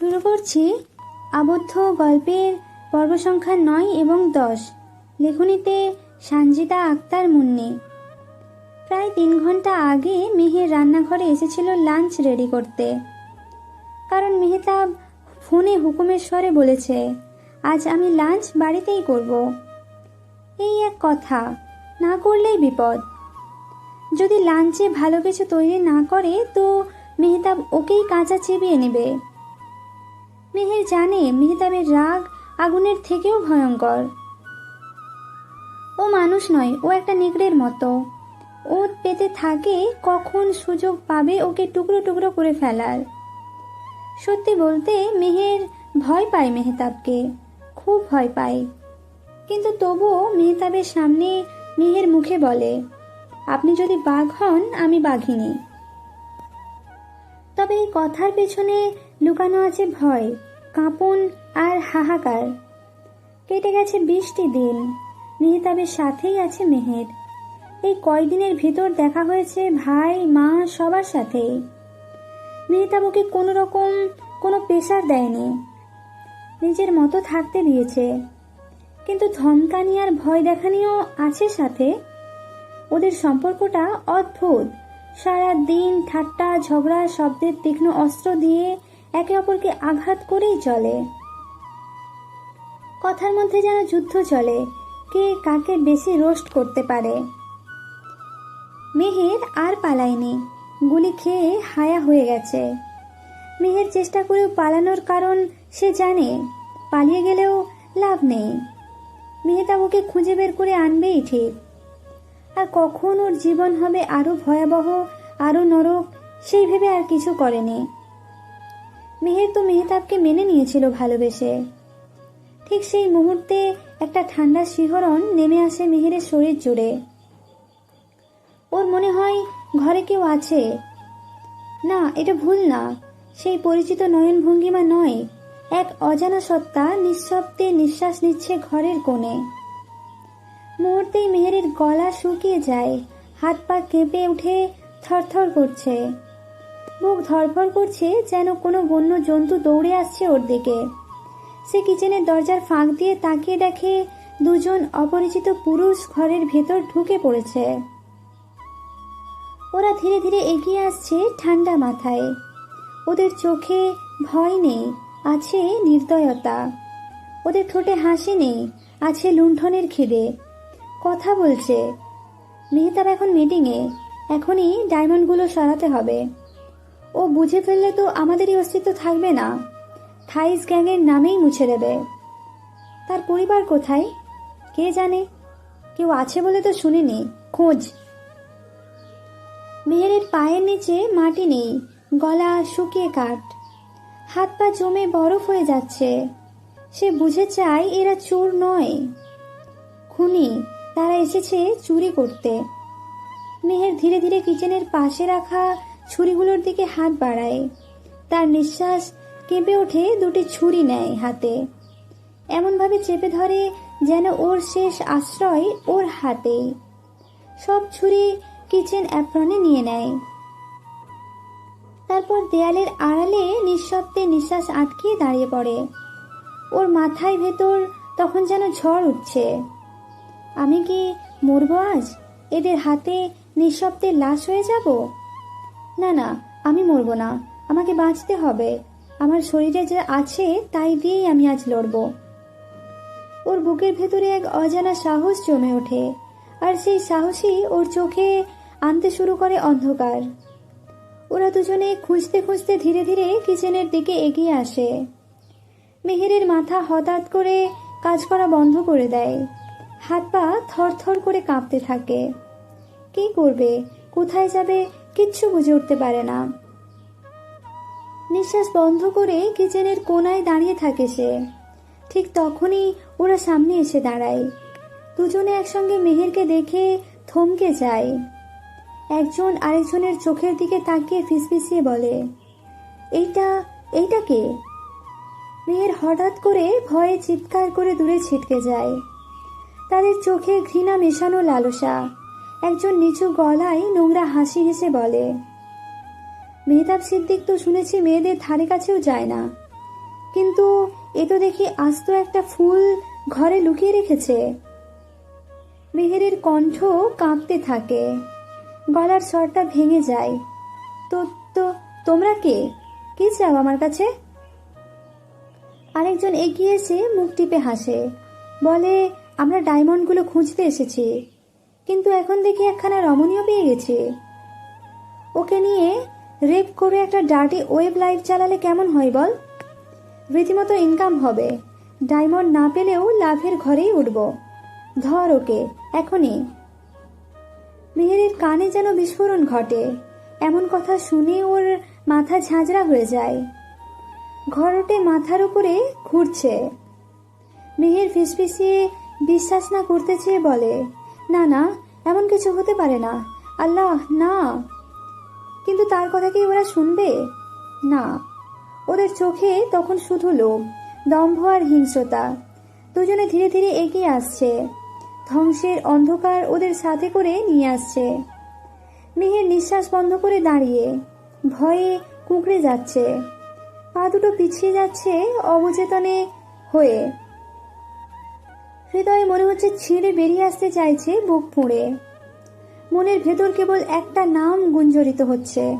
শুরু করছি আবদ্ধ গল্পের পর্ব সংখ্যা নয় এবং দশ। লেখনীতে সানজিদা আক্তার মুন্নি। প্রায় তিন ঘণ্টা আগে মেহের রান্নাঘরে এসেছিল লাঞ্চ রেডি করতে। কারণ মেহতাব ফোনে হুকুমের স্বরে বলেছে, আজ আমি লাঞ্চ বাড়িতেই করব। এই এক কথা, না করলেই বিপদ। যদি লাঞ্চে ভালো কিছু তৈরি না করে, তো মেহতাব ওকেই কাঁচা চিবিয়ে নেবে। মেহের জানে মেহতাবের রাগ আগুনের থেকেও ভয়ঙ্কর। ও মানুষ নয়, ও একটা নেকড়ের মতো। ও পেতে থাকে কখন সুযোগ পাবে ওকে টুকরো টুকরো করে ফেলার। সত্যি বলতে মেহের ভয় পায় মেহতাবকে, খুব ভয় পায়। কিন্তু তবুও মেহতাবের সামনে মেহের মুখে বলে, আপনি যদি বাঘ হন, আমি বাঘিনী। তবে এই কথার পেছনে লুকানো আছে ভয়, কাঁপন আর হাহাকার। কেটে গেছে বৃষ্টি দিন, মেহতাবের সাথেই আছে মেহের। এই কয়দিনের ভিতর দেখা হয়েছে ভাই, মা সবার সাথেই। মেহতাব ওকে কোনো রকম কোনো প্রেশার দেয়নি। নিজের মতো থাকতে দিয়েছে। কিন্তু ধমকানি আর ভয় দেখানিও আছে সাথে। ওদের সম্পর্কটা অদ্ভুত। সারা দিন ঠাট্টা, ঝগড়া, শব্দের তীক্ষ্ণ অস্ত্র দিয়ে একে অপরকে আঘাত করেই চলে কথার মধ্যে যেন যুদ্ধ চলে, কে কাকে বেশি রোস্ট করতে পারে। মেহের আর পালায়নি, গুলি খেয়ে হায়া হয়ে গেছে। মেহের চেষ্টা করেও পালানোর কারণ সে জানে, পালিয়ে গেলেও লাভ নেই। মেহেতাব ওকে খুঁজে বের করে আনবেই ঠিক। আর কখন ওর জীবন হবে আরও ভয়াবহ আরও নরক, সেই ভেবে আর কিছু করেনি। মেহের তো মেহতাবকে মেনে নিয়েছিল ভালোবেসে। ঠিক সেই মুহূর্তে একটা ঠান্ডা শিহরণ নেমে আসে মেহেরের শরীর জুড়ে। ওর মনে হয় ঘরে কেউ আছে। না, এটা ভুল না। সেই পরিচিত নয়ন ভঙ্গিমা নয়। এক অজানা সত্তা নিঃশব্দে নিঃশ্বাস নিচ্ছে ঘরের কোণে। মুহূর্তেই মেহেরের গলা শুকিয়ে যায়, হাত পা কেঁপে উঠে থরথর করছে। বুক ধরফর করছে যেন কোনো বন্য জন্তু দৌড়ে আসছে ওর দিকে। সে কিচেনের দরজার ফাঁক দিয়ে তাকিয়ে দেখে দুজন অপরিচিত পুরুষ ঘরের ভেতর ঢুকে পড়েছে। ওরা ধীরে ধীরে এগিয়ে আসছে ঠান্ডা মাথায়। ওদের চোখে ভয় নেই, আছে নির্দয়তা। ওদের ঠোঁটে হাসি নেই, আছে লুণ্ঠনের খিদে। কথা বলছে, মেহতাব এখন মিটিংয়ে এখনই ডায়মন্ডগুলো সরাতে হবে। ও বুঝে ফেললে তো আমাদেরই অস্তিত্ব থাকবে না। থাইস গ্যাংয়ের নামেই মুছে দেবে। তার পরিবার কোথায়? কে জানে? কেউ আছে বলে তো শুনিনি। খোঁজ। মেহেরের পায়ের নিচে মাটি নেই, গলা শুকিয়ে কাঠ। হাত পা জমে বরফ হয়ে যাচ্ছে। সে বুঝে চায় এরা চোর নয়। খুনি, তারা এসেছে চুরি করতে। মেহের ধীরে ধীরে কিচেনের পাশে রাখা ছুরিগুলোর দিকে হাত বাড়ায়। তার নিঃশ্বাস কেঁপে ওঠে, দুটি ছুরি নেয় হাতে। এমনভাবে চেপে ধরে যেন ওর শেষ আশ্রয় ওর হাতেই। সব ছুরি কিচেন অ্যাপ্রনে নিয়ে নেয়। তারপর দেয়ালের আড়ালে নিঃশব্দে নিঃশ্বাস আটকিয়ে দাঁড়িয়ে পড়ে। ওর মাথায় ভেতর তখন যেন ঝড় উঠছে। আমি কি মরবো আজ? এদের হাতে নিঃশব্দে লাশ হয়ে যাব? না না, আমি মরবো না। আমাকে বাঁচতে হবে। আমার শরীরে যা আছে, তাই দিয়েই আমি আজ লড়ব। ওর বুকের ভেতরে এক অজানা সাহস জমে ওঠে, আর সেই সাহসই ওর চোখে আনতে শুরু করে অন্ধকার। ওরা দুজনে খুঁজতে খুঁজতে ধীরে ধীরে কিচেনের দিকে এগিয়ে আসে। মেহেরের মাথা হঠাৎ করে কাজ করা বন্ধ করে দেয়। হাত পা থরথর করে কাঁপতে থাকে। কি করবে? কোথায় যাবে? কিচ্ছু বুঝে উঠতে পারে না। নিঃশ্বাস বন্ধ করে কিচেনের কোনায় দাঁড়িয়ে থাকে সে। ঠিক তখনই ওরা সামনে এসে দাঁড়ায়। দুজনে একসঙ্গে মেহেরকে দেখে থমকে যায়। একজন আরেকজনের চোখের দিকে তাকিয়ে ফিসফিসিয়ে বলে, এইটা এইটা কে? মেয়ের হঠাৎ করে ভয়ে চিৎকার করে দূরে ছিটকে যায়। তাদের চোখে ঘৃণা মেশানো লালসা। একজন নিচু গলায় নোংরা হাসি হেসে বলে, মেহতাব সিদ্দিক তো শুনেছি মেয়েদের ধারে কাছেও যায় না। কিন্তু এ তো দেখি আস্ত একটা ফুল ঘরে লুকিয়ে রেখেছে। মেহেরের কণ্ঠ কাঁপতে থাকে, গলার স্বরটা ভেঙে যায়। তো তো তোমরা কে? কি চাও আমার কাছে? আরেকজন এগিয়ে এসে মুখ টিপে হাসে, বলে, আমরা ডায়মন্ডগুলো খুঁজতে এসেছি। কিন্তু এখন দেখি একখানা রমণীয় পেয়ে গেছে। ওকে নিয়ে রেপ করে একটা ডার্টি ওয়েব লাইফ চালালে কেমন হয় বল? রীতিমতো ইনকাম হবে। ডায়মন্ড না পেলেও লাভের ঘরেই উঠব। ধর ওকে, এখনই। মেহেরের কানে যেন বিস্ফোরণ ঘটে। এমন কথা শুনে ওর মাথা ঝাঁঝরা হয়ে যায়। ঘরটে মাথার উপরে ঘুরছে। মেহের ফিসফিসিয়ে বিশ্বাস না করতে চেয়ে বলে না না, এমন কিছু হতে পারে না। আল্লাহ, না। কিন্তু তার কথা কি ওরা শুনবে? না। ওদের চোখে তখন শুধু লোভ দম্ভ আর হিংস্রতা। দুজনে ধীরে ধীরে এগিয়ে আসছে। ধ্বংসের অন্ধকার ওদের সাথে করে নিয়ে আসছে। মেহের নিঃশ্বাস বন্ধ করে দাঁড়িয়ে, ভয়ে কুঁকড়ে যাচ্ছে। পা দুটো পিছিয়ে যাচ্ছে অবচেতনে হয়ে। হৃদয়ে মনে হচ্ছে ছিঁড়ে বেরিয়ে আসতে চাইছে বুক ফুঁড়ে মনের ভেতর কেবল একটা নাম গুঞ্জরিত হচ্ছে।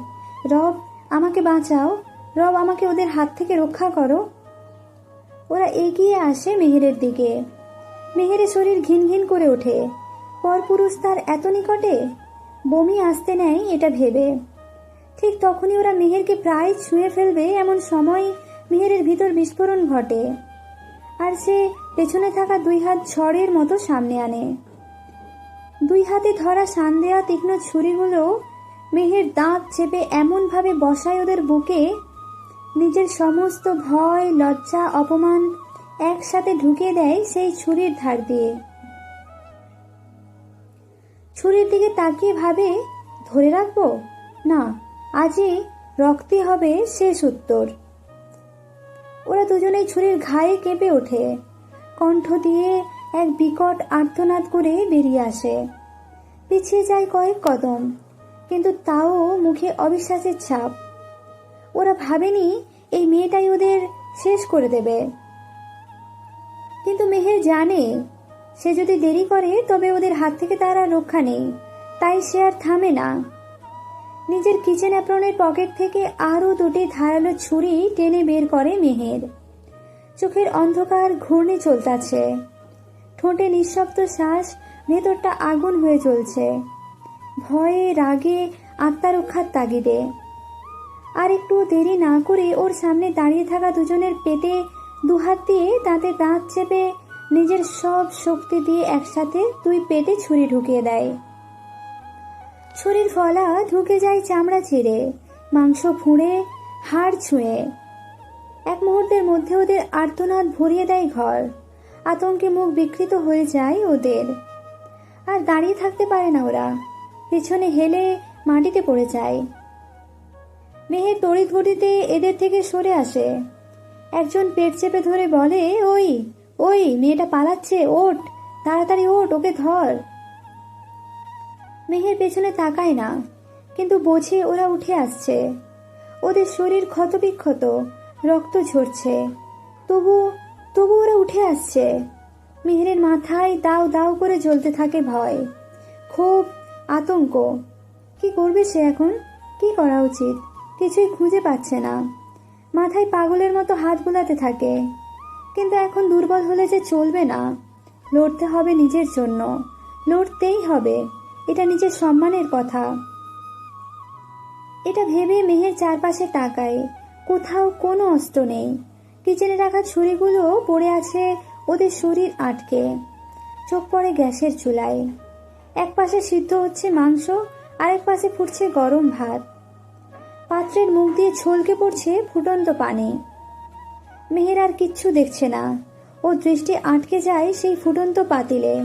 রব, আমাকে বাঁচাও। রব, আমাকে ওদের হাত থেকে রক্ষা করো। ওরা এগিয়ে আসে মেহেরের দিকে। মেহেরের শরীর ঘিন ঘিন করে ওঠে। পরপুরুষ তার এত নিকটে? বমি আসতে নেয় এটা ভেবে। ঠিক তখনই ওরা মেহেরকে প্রায় ছুঁয়ে ফেলবে এমন সময় মেহেরের ভিতর বিস্ফোরণ ঘটে। আর সে পেছনে থাকা দুই হাত ঝড়ের মতো সামনে আনে। দুই হাতে ধরা শান দেওয়া তীক্ষ্ণ ছুরিগুলো মেহের দাঁত চেপে এমনভাবে বসায় ওদের বুকে, নিজের সমস্ত ভয়, লজ্জা, অপমান একসাথে ঢুকে দেয় সেই ছুরির ধার দিয়ে। ছুরির দিকে তাকিয়ে ভাবে, ধরে রাখব? না, আজই রক্তই হবে শেষ উত্তর। ওরা দুজনেই ছুরির ঘায়ে কেঁপে ওঠে। কণ্ঠ দিয়ে এক বিকট আর্তনাদ করে বেরিয়ে আসে। পিছিয়ে যায় কয়েক কদম, কিন্তু তাও মুখে অবিশ্বাসের ছাপ। ওরা ভাবেনি এই মেয়েটাই ওদের শেষ করে দেবে। কিন্তু মেহের জানে, সে যদি দেরি করে তবে ওদের হাত থেকে তার আর রক্ষা নেই, তাই সে আর থামে না। নিজের কিচেন অ্যাপ্রনের পকেট থেকে আরও দুটি ধারালো ছুরি টেনে বের করে মেহের। চোখের অন্ধকার ঘূর্ণি চলতাছে। ঠোঁটে নিঃশব্দ শ্বাস, ভেতরটা আগুন হয়ে চলছে। ভয়ে রাগে আত্মারক্ষার তাগিদে। আর একটু দেরি না করে ওর সামনে দাঁড়িয়ে থাকা দুজনের পেটে দুহাত দিয়ে দাঁতে দাঁত চেপে নিজের সব শক্তি দিয়ে একসাথে দুই পেটে ছুরি ঢুকিয়ে দেয়। ছুরির ফলা ঢুকে যায় চামড়া ছিঁড়ে, মাংস ফুঁড়ে, হাড় ছুঁয়ে। এক মুহূর্তের মধ্যে ওদের আর্তনাদ ভরিয়ে দেয় ঘর। আতঙ্কে মুখ বিকৃত হয়ে যায় ওদের। আর দাঁড়িয়ে থাকতে পারে না ওরা। পেছনে হেলে মাটিতে পড়ে যায়। মেহের তড়িৎ গতিতে এদের থেকে সরে আসে। একজন পেট চেপে ধরে বলে, ওই ওই, মেয়েটা পালাচ্ছে, ওঠ, তাড়াতাড়ি ওঠ, ওকে ধর। মেহের পেছনে তাকায় না, কিন্তু বোঝে ওরা উঠে আসছে। ওদের শরীর ক্ষতবিক্ষত। রক্ত ঝরছে। তবু তবু ওরা উঠে আসছে। মেহেরের মাথায় দাও দাও করে জ্বলতে থাকে ভয়। ক্ষোভ আতঙ্ক। কি করবে সে এখন? কি করা উচিত? কিছুই খুঁজে পাচ্ছে না। মাথায় পাগলের মতো হাত বুলাতে থাকে। কিন্তু এখন দুর্বল হলে যে চলবে না। লড়তে হবে নিজের জন্য। লড়তেই হবে। এটা নিজের সম্মানের কথা। এটা ভেবে মেহের চারপাশে তাকায়। কোথাও কোনো অস্ত্র নেই। কিচেনে রাখা ছুরিগুলো পড়ে আছে ওদের শরীর আটকে। চোখ পড়ে গ্যাসের চুলায়। এক পাশে সিদ্ধ হচ্ছে মাংস, আরেক পাশে ফুটছে গরম ভাত। পাত্রের মুখ দিয়ে ছলকে পড়ছে ফুটন্ত পানি। মেহের আর কিচ্ছু দেখছে না। ও দৃষ্টি আটকে যায় সেই ফুটন্ত পাতিলে।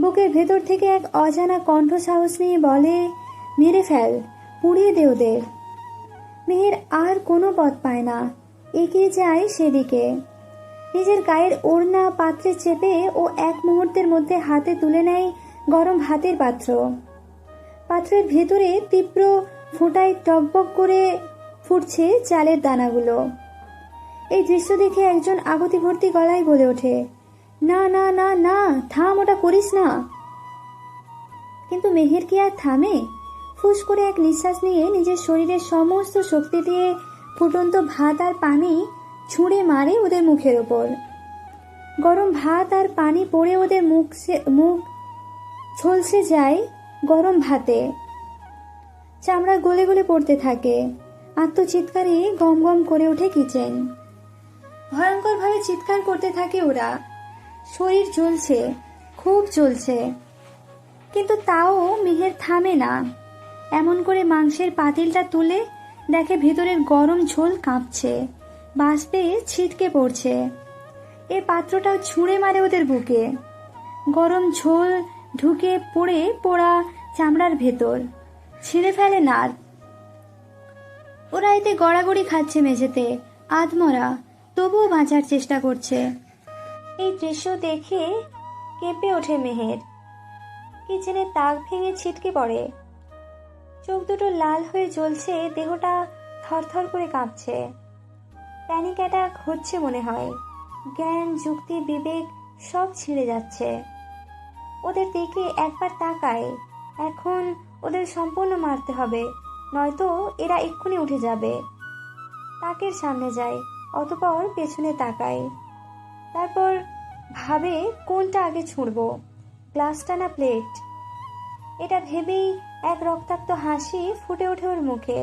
বুকের ভেতর থেকে এক অজানা কণ্ঠ সাহস নিয়ে বলে, মেরে ফেল, পুড়িয়ে দে ওদের। মেহের আর কোনো পথ পায় না। এগিয়ে যায় সেদিকে। নিজের গায়ের ওড়না পাত্রে চেপে ও এক মুহূর্তের মধ্যে হাতে তুলে নেয় গরম ভাতের পাত্র। পাত্রের ভেতরে তীব্র ফোঁটায় টকবক করে ফুটছে চালের দানাগুলো। এই দৃশ্য দেখে একজন আগতি ভর্তি গলায় বলে ওঠে, না না না না, থাম, ওটা করিস না। কিন্তু মেহের কি আর থামে? ফুস করে এক নিঃশ্বাস নিয়ে নিজের শরীরের সমস্ত শক্তি দিয়ে ফুটন্ত ভাত আর পানি ছুঁড়ে মারে ওদের মুখের ওপর। গরম ভাত আর পানি পড়ে ওদের মুখ মুখ ঝলসে যায় গরম ভাতে। চামড়া গলে গলে পড়তে থাকে। আত্মচিৎকারে গম গম করে ওঠে কিচেন। ভয়ঙ্করভাবে চিৎকার করতে থাকে ওরা। শরীর চলছে, খুব চলছে। কিন্তু তাও মেহের থামে না। এমন করে মাংসের পাতিলটা তুলে দেখে ভেতরের গরম ঝোল কাঁপছে। বাষ্পে ছিটকে পড়ছে। এ পাত্রটাও ছুঁড়ে মারে ওদের বুকে। গরম ঝোল ঢুকে পড়ে পোড়া চামড়ার ভেতর। ছিঁড়ে ফেলে নাদ ওরা এতে গড়াগড়ি খাচ্ছে মেঝেতে, আধমরা, তবুও বাঁচার চেষ্টা করছে। এই দৃশ্য দেখে কেঁপে ওঠে মেহের। কিচেনের তাক ভেঙে ছিটকে পড়ে। চোখ দুটো লাল হয়ে জ্বলছে, দেহটা থরথর করে কাঁপছে। প্যানিক অ্যাটাক হচ্ছে মনে হয়। জ্ঞান, যুক্তি, বিবেক সব ছিঁড়ে যাচ্ছে। ওদের দিকে একবার তাকায়। এখন ওদের সম্পূর্ণ মারতে হবে, নয়তো এরা এক্ষুনি উঠে যাবে। তাকের সামনে যায়, অতপর পেছনে তাকায়। তারপর ভাবে কোনটা আগে ছুঁড়ব। গ্লাসটা না প্লেট? এটা ভেবেই এক রক্তাক্ত হাসি ফুটে ওঠে ওর মুখে।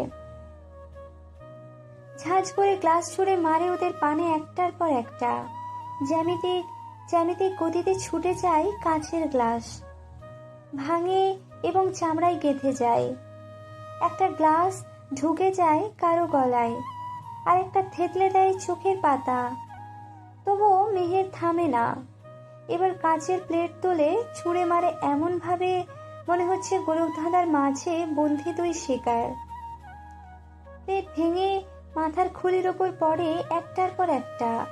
ঝাঁঝ করে গ্লাস ছুঁড়ে মারে ওদের পানে একটার পর একটা। জ্যামিতিক জ্যামিতিক গতিতে ছুটে যায় কাঁচের গ্লাস। ভাঙে এবং চামড়ায় গেঁথে যায়। একটা গ্লাস ঢুকে যায় কারও গলায়, আর একটা থেতলে দেয় চোখের পাতা। তবুও মেহের থামে না। এবার কাঁচের প্লেট তোলে ছুঁড়ে মারে এমনভাবে মনে হচ্ছে গোলকধাঁধার মাঝে বন্ধি দুই শিকার। পেট ভেঙে মাথার খুলির ওপর পড়ে একটার পর একটা।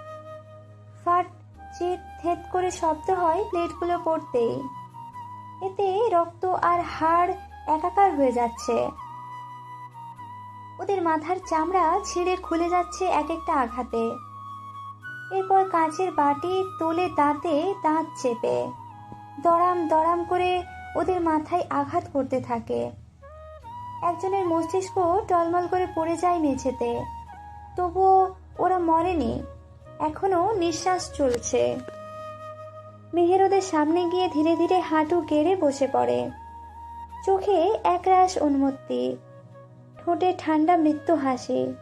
ফাট, চিত, থেত করে শব্দ হয় প্লেটগুলো পড়তেই। এতে রক্ত আর হাড় একাকার হয়ে যাচ্ছে। ওদের মাথার চামড়া ছিঁড়ে খুলে যাচ্ছে এক একটা আঘাতে। এরপর কাঁচের বাটি, তোলে দাঁতে দাঁত চেপে। দড়াম দড়াম করে ওদের মাথায় আঘাত করতে থাকে। একজনের মস্তিষ্ক টলমল করে পড়ে যায় মেঝেতে। তবুও ওরা মরেনি এখনও নিঃশ্বাস চলছে। মেহের ওদের সামনে গিয়ে ধীরে ধীরে হাঁটু গেড়ে বসে পড়ে। চোখে একরাশ উন্মত্তি, ঠোঁটে ঠান্ডা মৃত্যু হাসি।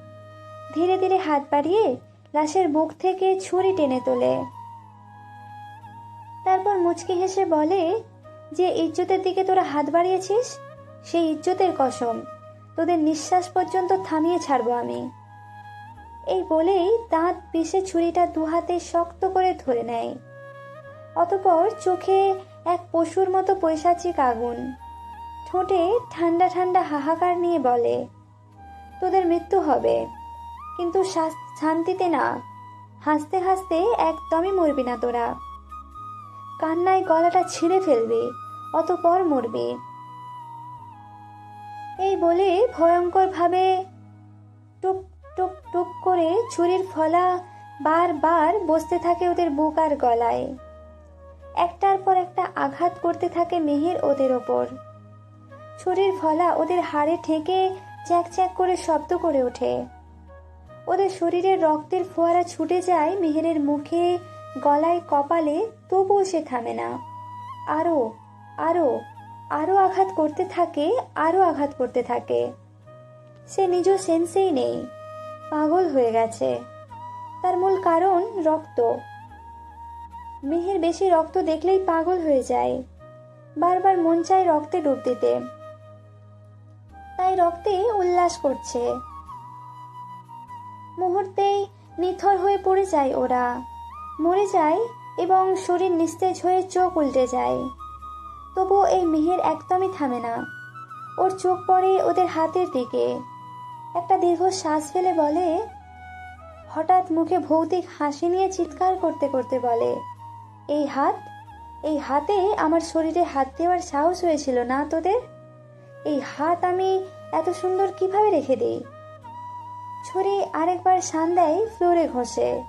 ধীরে ধীরে হাত বাড়িয়ে লাশের বুক থেকে ছুরি টেনে তোলে। তারপর মুচকি হেসে বলে যে ইজ্জতের দিকে তোরা হাত বাড়িয়েছিস, সেই ইজ্জতের কসম। তোদের নিঃশ্বাস পর্যন্ত থামিয়ে ছাড়বো আমি। এই বলেই দাঁত পিষে ছুরিটা দু হাতে শক্ত করে ধরে নেয়। অতপর চোখে এক পশুর মতো পৈশাচিক আগুন। ঠোঁটে ঠান্ডা ঠান্ডা হাহাকার নিয়ে বলে, তোদের মৃত্যু হবে, কিন্তু শান্তিতে না। হাসতে হাসতে একদমই মরবি না তোরা। কান্নায় গলাটা ছিঁড়ে ফেলবি, অতপর মরবে। এই বলে ভয়ঙ্কর ভাবে টুপ টুক টুপ করে ছুরির ফলা বারবার বসতে থাকে ওদের বুক আর গলায়। একটার পর একটা আঘাত করতে থাকে মেহের ওদের ওপর। ছুরির ফলা ওদের হাড়ে ঠেকে চ্যাক চ্যাক করে শব্দ করে ওঠে। ওদের শরীরের রক্তের ফোয়ারা ছুটে যায় মেহেরের মুখে গলায় কপালে তবুও সে থামে না। আরও আরও আরও আঘাত করতে থাকে আরও আঘাত করতে থাকে। সে নিজ সেন্সেই নেই। পাগল হয়ে গেছে। তার মূল কারণ রক্ত। মেহের বেশি রক্ত দেখলেই পাগল হয়ে যায়। বারবার মন চায় রক্তে ডুব দিতে। তাই রক্তে উল্লাস করছে। মুহূর্তেই নিথর হয়ে পড়ে যায় ওরা। মরে যায় এবং শরীর নিস্তেজ হয়ে চোখ উল্টে যায়। তবুও এই মেহের একদমই থামে না। ওর চোখ পড়ে ওদের হাতের দিকে। একটা দীর্ঘ শ্বাস ফেলে বলে, হঠাৎ মুখে ভৌতিক হাসি নিয়ে চিৎকার করতে করতে বলে, এই হাত? এই হাতে আমার শরীরে হাত দেওয়ার সাহস হয়েছিল না তোদের? এই হাত আমি এত সুন্দর কীভাবে রেখে দিই? ছুরি আরেকবার শান দেয়, ফ্লোরে ঘষে।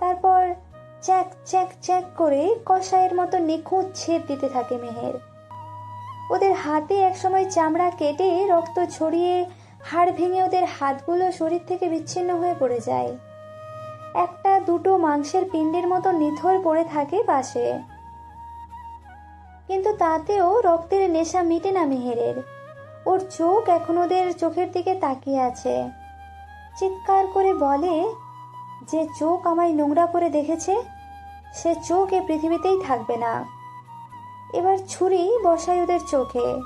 তারপর চ্যাক চ্যাক চ্যাক করে কষায়ের মতো নিখুঁত ছেদ দিতে থাকে মেহের। ওদের হাতে একসময় চামড়া কেটে রক্ত ছড়িয়ে হাড় ভেঙে ওদের হাতগুলো শরীর থেকে বিচ্ছিন্ন হয়ে পড়ে যায়। একটা দুটো মাংসের পিণ্ডের মতো নিথর পড়ে থাকে পাশে। কিন্তু তাতেও রক্তের নেশা মিটে না মেহেরের। ওর চোখ এখন ওদের চোখের দিকে তাকিয়ে আছে। চিৎকার করে বলে যে চোখ আমায় নোংরা করে দেখেছে, সে চোখ এ পৃথিবীতেই থাকবে না। এবার ছুরি বসায় ওদের চোখে।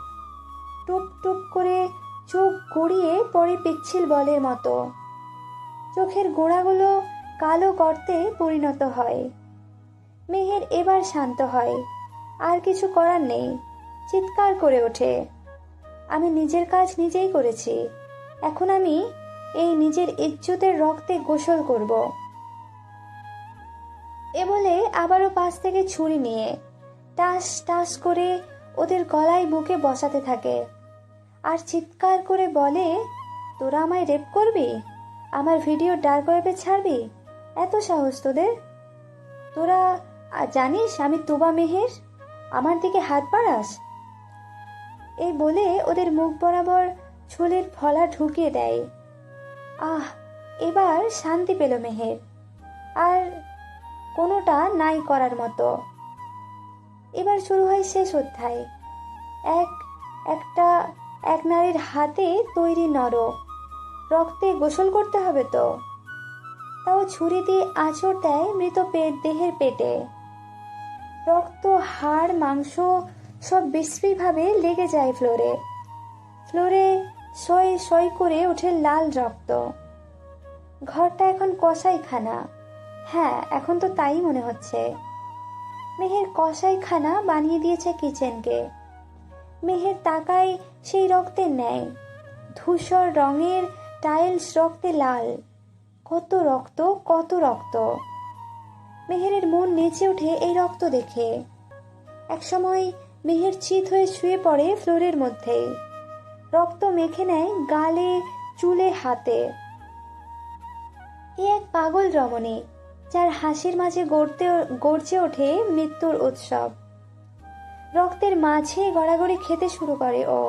টুপ টুপ করে চোখ গড়িয়ে পরে পিচ্ছিল বলের মতো। চোখের গোড়াগুলো কালো গর্তে পরিণত হয়। মেহের এবার শান্ত হয়। আর কিছু করার নেই। চিৎকার করে ওঠে। আমি নিজের কাজ নিজেই করেছি। এখন আমি এই নিজের ইজ্জতের রক্তে গোসল করব। এ বলে আবারও পাশ থেকে ছুরি নিয়ে টাস টাস করে ওদের গলায় বুকে বসাতে থাকে। আর চিৎকার করে বলে, তোরা আমায় রেপ করবি? আমার ভিডিও ডার্ক ওয়েবে ছাড়বি? এত সাহস তোদের? তোরা জানিস আমি তোবা মেহের? আমার দিকে হাত বাড়াস? এই বলে ওদের মুখ বরাবর ছোলের ফলা ঢুকিয়ে দেয়। আহ, এবার শান্তি পেল মেহের। আর কোনোটা নাই করার মতো। এবার শুরু হয় শেষ অধ্যায়। এক, একটা, এক নারীর হাতে তৈরি নরক রক্তে গোসল করতে হবে তো। তাও ছুরি দিয়ে আঁচড় দেয় মৃত পেট, দেহের পেটে। রক্ত, হাড়, মাংস সব বিশ্রীভাবে লেগে যায় ফ্লোরে। ফ্লোরে সয় সয় করে ওঠে লাল রক্ত। ঘরটা এখন কসাইখানা। হ্যাঁ এখন তো তাই মনে হচ্ছে। মেহের কসাইখানা বানিয়ে দিয়েছে কিচেনকে। মেহের তাকায় সেই রক্তের ন্যায়। ধূসর রঙের টাইলস রক্তে লাল। কত রক্ত কত রক্ত। মেহেরের মন নেচে ওঠে এই রক্ত দেখে। একসময় মেহের চিত হয়ে শুয়ে পড়ে ফ্লোরের মধ্যেই। রক্ত মেখে নেয় গালে, চুলে, হাতে। এ এক পাগল রমণী, যার হাসির মাঝে গড়তে গড়ছে ওঠে মৃত্যুর উৎসব। রক্তের মাঝে গড়াগড়ি খেতে শুরু করে ও।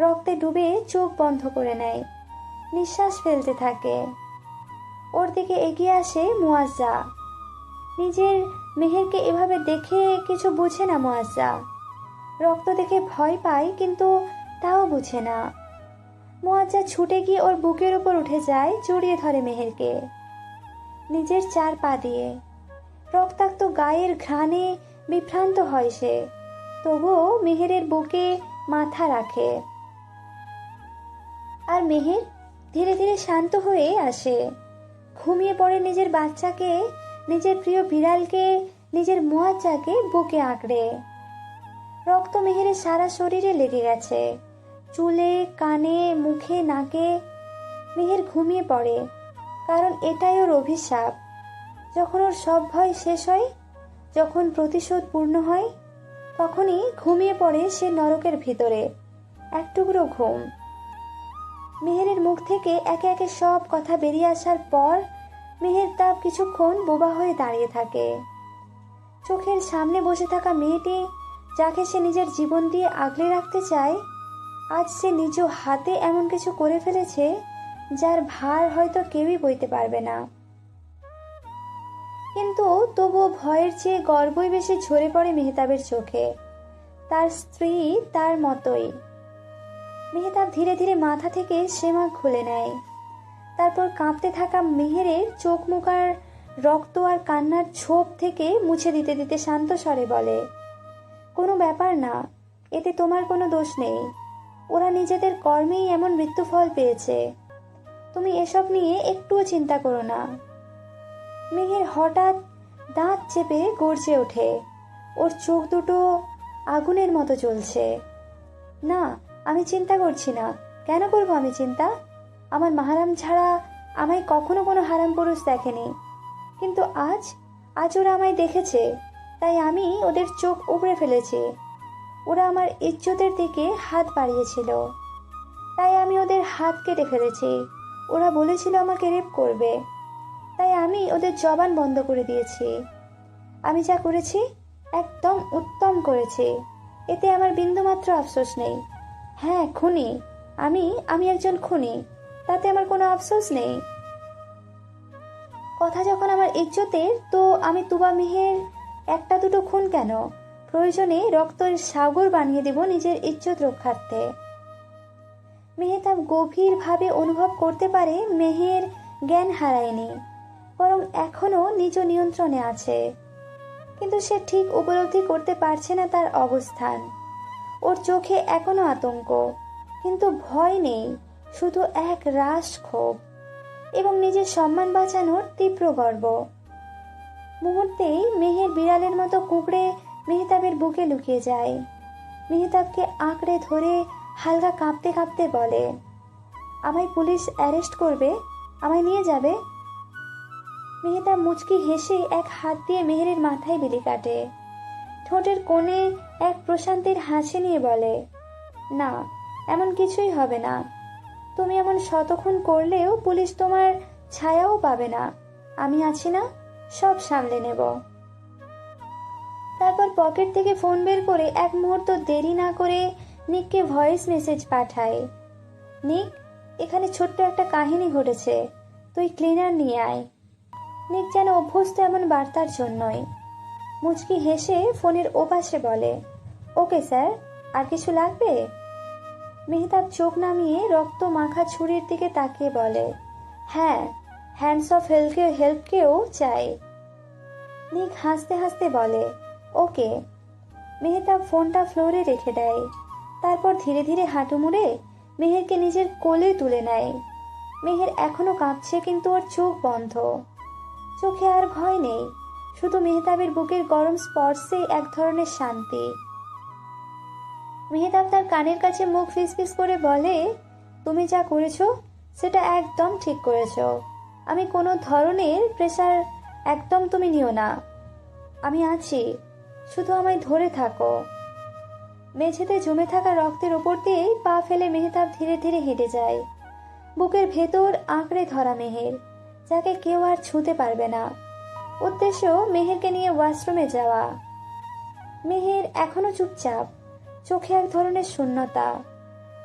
রক্তে ডুবে চোখ বন্ধ করে নেয়, নিঃশ্বাস ফেলতে থাকে। ওর দিকে এগিয়ে আসে মুয়াজ্জা। নিজের মেহেরকে এভাবে দেখে কিছু বুঝে না মুয়াজ্জা। রক্ত দেখে ভয় পায়, কিন্তু তাও বুঝে না। মোয়াজ্জা ছুটে গিয়ে ওর বুকের উপর উঠে যায়, জড়িয়ে ধরে মেহেরকে। নিজের চার পা দিয়ে। রক্তাক্ত গায়ের ঘ্রাণে বিভ্রান্ত হয় সে। তবুও মেহেরের বুকে মাথা রাখে। আর মেহের ধীরে ধীরে শান্ত হয়ে আসে। ঘুমিয়ে পড়ে নিজের বাচ্চাকে, নিজের প্রিয় বিড়ালকে, নিজের মোয়াজ্জাকে বুকে আঁকড়ে। রক্ত মেহেরের সারা শরীরে লেগে গেছে। চুলে, কানে, মুখে, নাকে মেহের ঘুমিয়ে পড়ে। কারণ এটাই ওর অভিশাপ। যখন ওর সব ভয় শেষ হয়, যখন প্রতিশোধ পূর্ণ হয়, তখনই ঘুমিয়ে পড়ে সে নরকের ভিতরে, এক টুকরো ঘুম। মেহেরের মুখ থেকে একে একে সব কথা বেরিয়ে আসার পর মেহের তাপ কিছুক্ষণ বোবা হয়ে দাঁড়িয়ে থাকে। চোখের সামনে বসে থাকা মেয়েটি, যাকে সে নিজের জীবন দিয়ে আগলে রাখতে চায় আজ সে নিজ হাতে এমন কিছু করে ফেলেছে, যার ভার হয়তো কেউই বইতে পারবে না। কিন্তু তবুও ভয়ের চেয়ে গর্বই বেশি ঝরে পড়ে মেহতাবের চোখে। তার স্ত্রী তার মতোই। মেহতাব ধীরে ধীরে মাথা থেকে সেমা খুলে নেয়। তারপর কাঁপতে থাকা মেহেরের চোখ মুখার রক্ত আর কান্নার ছোপ থেকে মুছে দিতে দিতে শান্ত স্বরে বলে, কোনো ব্যাপার না, এতে তোমার কোনো দোষ নেই। ওরা নিজেদের কর্মেই এমন মৃত্যুফল পেয়েছে। তুমি এসব নিয়ে একটুও চিন্তা করো না। মেহের হঠাৎ দাঁত চেপে গর্জে ওঠে। ওর চোখ দুটো আগুনের মতো চলছে না, আমি চিন্তা করছি না। কেন করব আমি চিন্তা? আমার মাহারাম ছাড়া আমায় কখনো কোনো হারাম পুরুষ দেখেনি। কিন্তু আজ আজ ওরা আমায় দেখেছে। তাই আমি ওদের চোখ উপড়ে ফেলেছি। ওরা আমার ইজ্জতের দিকে হাত বাড়িয়েছিল। তাই আমি ওদের হাত কেটে ফেলেছি। ওরা বলেছিল আমাকে রেপ করবে। তাই আমি ওদের জবান বন্ধ করে দিয়েছি। আমি যা করেছি, একদম উত্তম করেছি। এতে আমার বিন্দুমাত্র আফসোস নেই। হ্যাঁ খুনি। আমি আমি একজন খুনি। তাতে আমার কোনো আফসোস নেই। কথা যখন আমার ইজ্জতের, তো আমি তুবা মেহের একটা দুটো খুন কেন? প্রয়োজনে রক্তের সাগর বানিয়ে দেব নিজের ইজ্জত রক্ষার্থে। মেহতাব গভীরভাবে অনুভব করতে পারে মেহের জ্ঞান হারায়নি, বরং এখনও নিজ নিয়ন্ত্রণে আছে। কিন্তু সে ঠিক উপলব্ধি করতে পারছে না তার অবস্থান। ওর চোখে এখনও আতঙ্ক, কিন্তু ভয় নেই, শুধু এক রাস ক্ষোভ এবং নিজের সম্মান বাঁচানোর তীব্র গর্ব। মুহূর্তেই মেহের বিড়ালের মতো কুঁকড়ে মেহতাবের বুকে লুকিয়ে যায়। মেহতাবকে আঁকড়ে ধরে হালকা কাঁপতে কাঁপতে বলে, আমায় পুলিশ অ্যারেস্ট করবে? আমায় নিয়ে যাবে? মেহতাব মুচকি হেসে এক হাত দিয়ে মেহেরের মাথায় বিলি কাটে। ঠোঁটের কোণে এক প্রশান্তির হাসি নিয়ে বলে, না, এমন কিছুই হবে না। তুমি এমন শতক্ষণ করলেও পুলিশ তোমার ছায়াও পাবে না। আমি আছি না, সব সামলে নেব। তারপর পকেট থেকে ফোন বের করে এক মুহূর্ত দেরি না করে নিককে ভয়েস মেসেজ পাঠায়। নিক, এখানে ছোট্ট একটা কাহিনী ঘটেছে। তুই ক্লিনার নিয়ে আয়। নিক যেন অভ্যস্ত এমন বার্তার জন্যই। মুচকি হেসে ফোনের ওপাশে বলে, ওকে স্যার, আর কিছু লাগবে? মেহতাব চোখ নামিয়ে রক্ত মাখা ছুরির দিকে তাকিয়ে বলে হ্যাঁ হ্যান্ডস অফ হেল্পকে হেল্পকেও চাই। নিক হাসতে হাসতে বলে ওকে। মেহতাব ফোনটা ফ্লোরে রেখে দেয়। তারপর ধীরে ধীরে হাঁটু মুড়ে মেহেরকে নিজের কোলে তুলে নেয়। মেহের এখনও কাঁপছে কিন্তু ওর চোখ বন্ধ। চোখে আর ভয় নেই। শুধু মেহতাবের বুকের গরম স্পর্শে এক ধরনের শান্তি। মেহতাব তার কানের কাছে মুখ ফিসফিস করে বলে, তুমি যা করেছ, সেটা একদম ঠিক করেছ। আমি কোনো ধরনের প্রেশার একদম তুমি নিও না। আমি আছি। শুধু আমায় ধরে থাকো। মেঝেতে জমে থাকা রক্তের ওপর দিয়েই পা ফেলে মেহতাব ধীরে ধীরে হেঁটে যায়। বুকের ভেতর আঁকড়ে ধরা মেহের, যাকে কেউ আর ছুঁতে পারবে না। উদ্দেশ্য মেহেরকে নিয়ে ওয়াশরুমে যাওয়া। মেহের এখনও চুপচাপ, চোখে এক ধরনের শূন্যতা।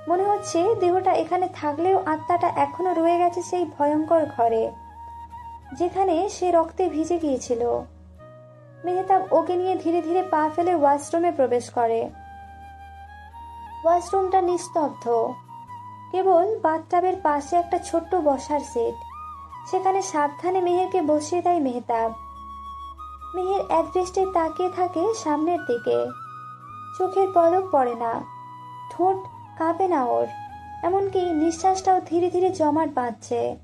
মনে হচ্ছে দেহটা এখানে থাকলেও আত্মাটা এখনও রয়ে গেছে সেই ভয়ঙ্কর ঘরে, যেখানে সে রক্তে ভিজে গিয়েছিল। মেহতাব ওকে নিয়ে ধীরে ধীরে পা ফেলে ওয়াশরুমে প্রবেশ করে। ওয়াশরুমটা নিস্তব্ধ। কেবল বাথটাবের পাশে একটা ছোট্ট বসার সেট। সেখানে সাবধানে মেহেরকে বসিয়ে দেয় মেহতাব। মেহের এক দৃষ্টে তাকিয়ে থাকে সামনের দিকে। চোখের পলক পড়ে না। ঠোঁট কাঁপে না ওর। এমনকি নিঃশ্বাসটাও ধীরে ধীরে জমাট বাঁধছে।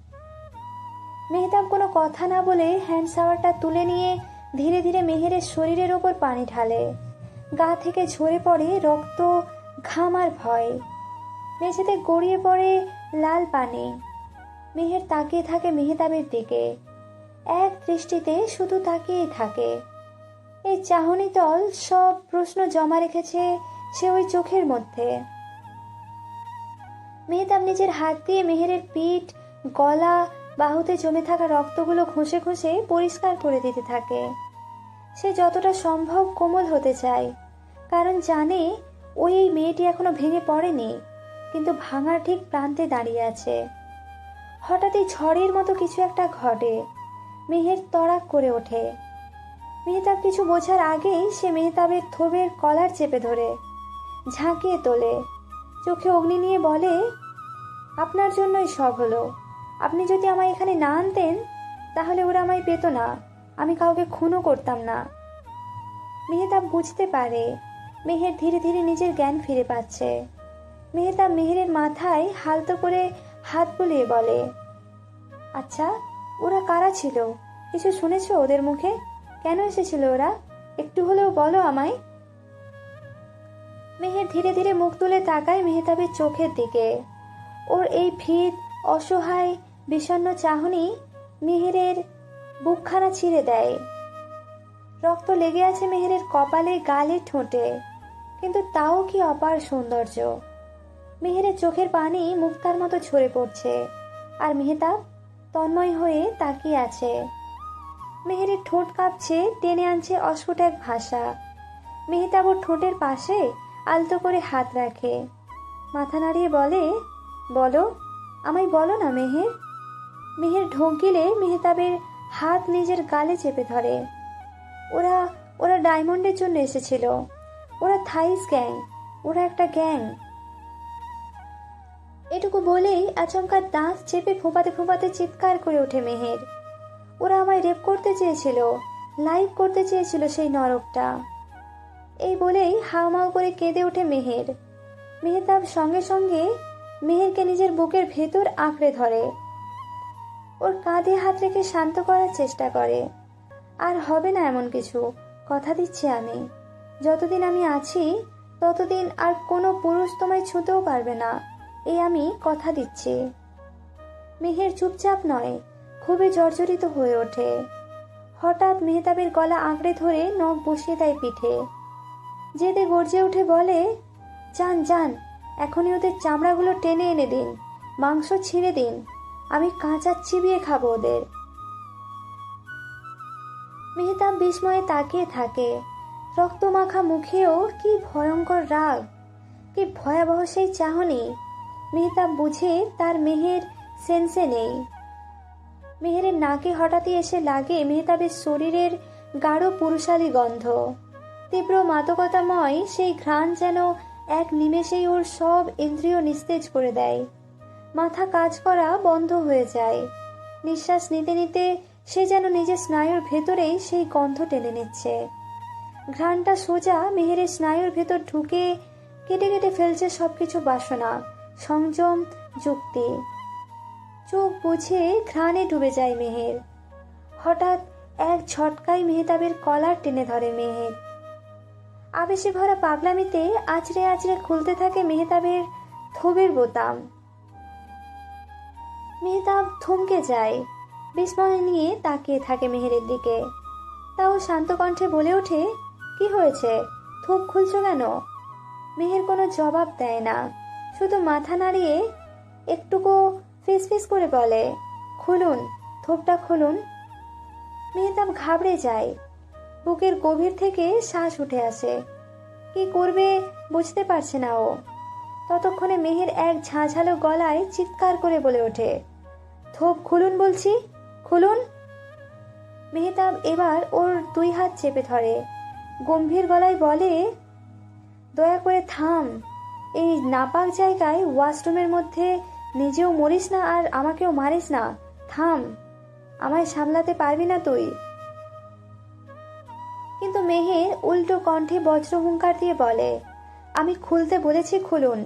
মেহতাব কোনো কথা না বলে হ্যান্ড শাওয়ারটা তুলে নিয়ে ধীরে ধীরে মেহেরের শরীরের ওপর পানি ঢালে। গা থেকে ঝরে পড়ে রক্ত, ঘাম আর ভয়। মেঝেতে গড়িয়ে পড়ে লাল পানি। মেহের তাকিয়ে থাকে মেহতাবের দিকে। এক দৃষ্টিতে শুধু তাকিয়েই থাকে। এই চাহনি তল সব প্রশ্ন জমা রেখেছে সে ওই চোখের মধ্যে। মেহতাব নিজের হাত দিয়ে মেহেরের পিঠ, গলা, বাহুতে জমে থাকা রক্তগুলো ঘষে ঘষে পরিষ্কার করে দিতে থাকে। সে যতটা সম্ভব কোমল হতে চায়। কারণ জানে ওই এই মেয়েটি এখনও ভেঙে পড়েনি, কিন্তু ভাঙার ঠিক প্রান্তে দাঁড়িয়ে আছে। হঠাৎই ঝড়ের মতো কিছু একটা ঘটে। মেহের তড়াক করে ওঠে। মেহতাব কিছু বোঝার আগেই সে মেহতাবের থোবের কলার চেপে ধরে, ঝাঁকিয়ে তোলে। চোখে অগ্নি নিয়ে বলে, আপনার জন্যই সব হলো। আপনি যদি আমায় এখানে না আনতেন, তাহলে ওরা আমায় পেত না। আমি কাউকে খুনও করতাম না। মেহতাব বুঝতে পারে। মেহের ধীরে ধীরে নিজের জ্ঞান ফিরে পাচ্ছে। মেহতাব মেহেরের মাথায় হালতো করে হাত বুলিয়ে বলে আচ্ছা ওরা কারা ছিল? কিছু শুনেছো ওদের মুখে? কেন এসেছিল ওরা? একটু হলেও বলো আমায়। মেহের ধীরে ধীরে মুখ তুলে তাকায় মেহতাবের চোখের দিকে। ওর এই ভিত, অসহায়, বিষণ্ণ চাহনি মেহেরের বুকখানা ছিঁড়ে দেয়। রক্ত লেগে আছে মেহেরের কপালে, গালে, ঠোঁটে। কিন্তু তাও কি অপার সৌন্দর্য? মেহেরের চোখের পানি মুক্তার মতো ঝরে পড়ছে, আর মেহতাব তন্ময় হয়ে তাকিয়ে আছে। মেহেরের ঠোঁট কাঁপছে, টেনে আনছে অস্ফুট এক ভাষা। মেহতাব ওর ঠোঁটের পাশে আলতো করে হাত রাখে। মাথা নাড়িয়ে বলে, বলো, আমায় বলো না মেহের? মেহের ঢোক গিলে মেহতাবের হাত নিজের গালে চেপে ধরে। ওরা ওরা ডায়মন্ডের জন্য এসেছিল। ওরা থাইস গ্যাং, ওরা একটা গ্যাং। এটুকু বলেই আচমকা দাঁত চেপে ফোঁপাতে ফোঁপাতে চিৎকার করে ওঠে মেহের। ওরা আমায় রেপ করতে চেয়েছিল, লাইভ করতে চেয়েছিল সেই নরকটা। এই বলেই হাওমাও করে কেঁদে ওঠে মেহের। মেহতাব সঙ্গে সঙ্গে মেহেরকে নিজের বুকের ভেতর আঁকড়ে ধরে। ওর কাঁধে হাত রেখে শান্ত করার চেষ্টা করে। আর হবে না এমন কিছু, কথা দিচ্ছি আমি। যতদিন আমি আছি, ততদিন আর কোনো পুরুষ তোমায় ছুঁতেও পারবে না। এই আমি কথা দিচ্ছি। মেহের চুপচাপ নয়, খুবই জর্জরিত হয়ে ওঠে। হঠাৎ মেহতাবের গলা আঁকড়ে ধরে নখ বসিয়ে দেয় পিঠে। জেদে গর্জে উঠে বলে যান যান এখনই ওদের চামড়াগুলো টেনে এনে দিন, মাংস ছিঁড়ে দিন। আমি কাঁচা চিবিয়ে খাব ওদের। মেহতাব বিস্ময়ে তাকিয়ে থাকে। রক্তমাখা মুখেও কি ভয়ঙ্কর রাগ, কি ভয়াবহ সেই চাহনি। মেহতাব বুঝে তার মেহের সেন্সে নেই। মেহেরের নাকে হঠাৎই এসে লাগে মেহতাবের শরীরের গাঢ় পুরুষালী গন্ধ। তীব্র মাদকতাময় সেই ঘ্রাণ যেন এক নিমেষেই ওর সব ইন্দ্রিয় নিস্তেজ করে দেয়। মাথা কাজ করা বন্ধ হয়ে যায়। নিঃশ্বাস নিতে নিতে সে যেন নিজের স্নায়ুর ভেতরেই সেই গন্ধ টেনে নিচ্ছে। ঘ্রাণটা সোজা মেহেরের স্নায়ুর ভেতর ঢুকে কেটে কেটে ফেলছে সবকিছু বাসনা, সংযম, যুক্তি। চোখ বুঝে ঘ্রাণে ডুবে যায় মেহের। হঠাৎ এক ঝটকায় মেহতাবের কলার টেনে ধরে মেহের। আবেশে ভরা পাগলামিতে আছড়ে আছড়ে খুলতে থাকে মেহতাবের থোবের বোতাম। মেহতাব থমকে যায়। বিস্ময় নিয়ে তাকিয়ে থাকে মেহেরের দিকে। তাও শান্ত কণ্ঠে বলে ওঠে, কি হয়েছে? থোপ খুলছো কেন? মেহের কোনো জবাব দেয় না। শুধু মাথা নাড়িয়ে একটুকু ফিসফিস করে বলে, খুলুন, থোপটা খুলুন। মেহতাব ঘাবড়ে যায়। বুকের গভীর থেকে শ্বাস উঠে আসে। কি করবে বুঝতে পারছে না ও। ততক্ষণে মেহের এক ঝাঁঝালো গলায় চিৎকার করে বলে ওঠে, থোপ, খুলুন বলছি, খুলুন। মেহতাব এবার ওর দুই হাত চেপে ধরে, গম্ভীর গলায় বলে, দয়া করে থাম, এই নাপাক জায়গায় ওয়াশরুমের মধ্যে নিজেও মরিস না আর আমাকেও মারিস না, থাম, আমায় সামলাতে পারবি না তুই। কিন্তু মেহের উল্টো কণ্ঠে বজ্রহুঙ্কার দিয়ে বলে আমি খুলতে বলেছি খুলুন।